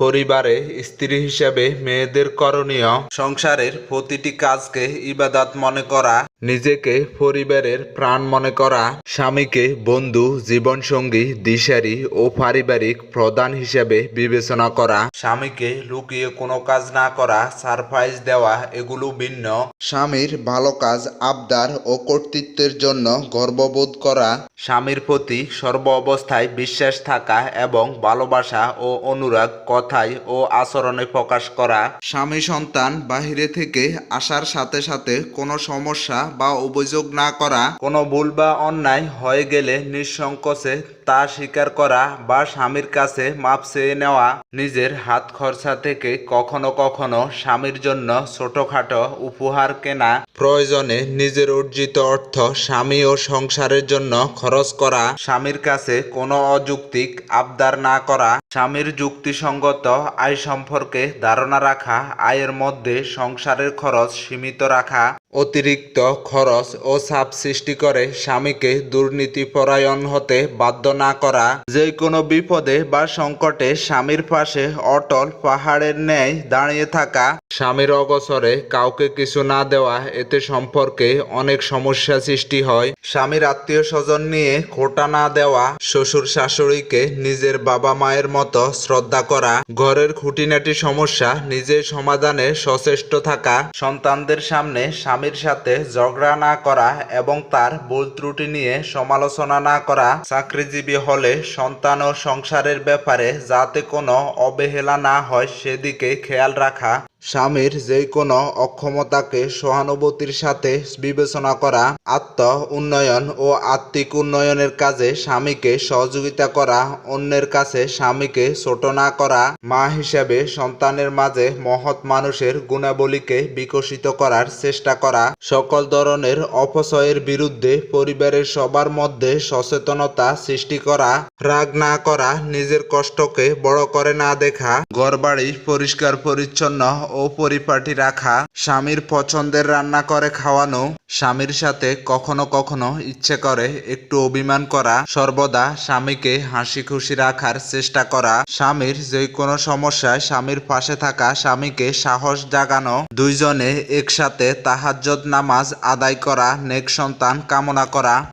পরিবারে স্ত্রী হিসেবে মেয়েদের করণীয় সংসারের প্রতিটি কাজকে ইবাদাত মনে করা নিজেকে পরিবারের প্রাণ মনে করা, স্বামীকে বন্ধু, জীবনসঙ্গী, দিশারি ও পারিবারিক প্রধান হিসেবে বিবেচনা করা, স্বামীকে লুকিয়ে কোনো কাজ না করা, সারপ্রাইজ দেওয়া, এগুলো ভিন্ন, স্বামীর ভালো কাজ, আবদার ও কর্তৃত্বের জন্য গর্ববোধ করা, স্বামীর প্রতি সর্ব অবস্থায় বিশ্বাস থাকা এবং ভালোবাসা ও অনুরাগ কথায় ও আচরণে প্রকাশ করা, স্বামী সন্তান বাহিরে থেকে আসার সাথে সাথে কোনো সমস্যা বা অভিযোগ না করা, কোনো ভুল বা অন্যায় হয়ে গেলে নিঃসংকোচে তা স্বীকার করা বা স্বামীর কাছে মাপ চেয়ে নেওয়া, নিজের হাত খরচা থেকে কখনো কখনো স্বামীর জন্য ছোটখাটো উপহার কেনা, প্রয়োজনে নিজের অর্জিত অর্থ স্বামী ও সংসারের জন্য খরচ করা, স্বামীর কাছে কোনো অযৌক্তিক আবদার না করা, স্বামীর যুক্তিসঙ্গত আয় সম্পর্কে ধারণা রাখা, আয়ের মধ্যে সংসারের খরচ সীমিত রাখা। অতিরিক্ত খরচ ও চাপ সৃষ্টি করে স্বামীকে দুর্নীতিপরায়ণ হতে বাধ্য না করা। যে কোনো বিপদে বা সংকটে স্বামীর পাশে অটল পাহাড়ের ন্যায় দাঁড়িয়ে থাকা। স্বামীর অগসরে কাউকে কিছু না দেওয়া এতে সম্পর্কে অনেক সমস্যা সৃষ্টি হয়। স্বামীর আত্মীয় স্বজন নিয়ে খোটা না দেওয়া শ্বশুর শাশুড়িকে নিজের বাবা মায়ের মতো শ্রদ্ধা করা, ঘরের খুঁটিনাটি সমস্যা নিজে সমাধানে সচেষ্ট থাকা। সন্তানদের সামনে স্বামীর সাথে ঝগড়া না করা এবং তার ভুল ত্রুটি নিয়ে সমালোচনা না করা, চাকরিজীবী হলে সন্তান ও সংসারের ব্যাপারে যাতে কোনো অবহেলা না হয় সেদিকে খেয়াল রাখা স্বামীর যে কোনো অক্ষমতাকে সহানুভূতির সাথে বিবেচনা করা আত্ম উন্নয়ন ও আত্মিক উন্নয়নের কাজে স্বামীকে সহযোগিতা করা, অন্যের কাছে স্বামীকে ছোট না করা, মা হিসেবে সন্তানের মাঝে মহৎ মানুষের গুণাবলীকে বিকশিত করার চেষ্টা করা, সকল ধরনের অপচয়ের বিরুদ্ধে পরিবারের সবার মধ্যে সচেতনতা সৃষ্টি করা, রাগ না করা, নিজের কষ্টকে বড় করে না দেখা, ঘরবাড়ি পরিষ্কার পরিচ্ছন্ন ও পরিপাটি রাখা, স্বামীর পছন্দের রান্না করে খাওয়ানো, স্বামীর সাথে কখনো কখনো ইচ্ছে করে একটু অভিমান করা, সর্বদা স্বামীকে হাসি খুশি রাখার চেষ্টা করা, স্বামীর যে কোনো সমস্যায় স্বামীর পাশে থাকা স্বামীকে সাহস জাগানো, দুইজনে একসাথে তাহাজ্জদ নামাজ আদায় করা, নেক সন্তান কামনা করা।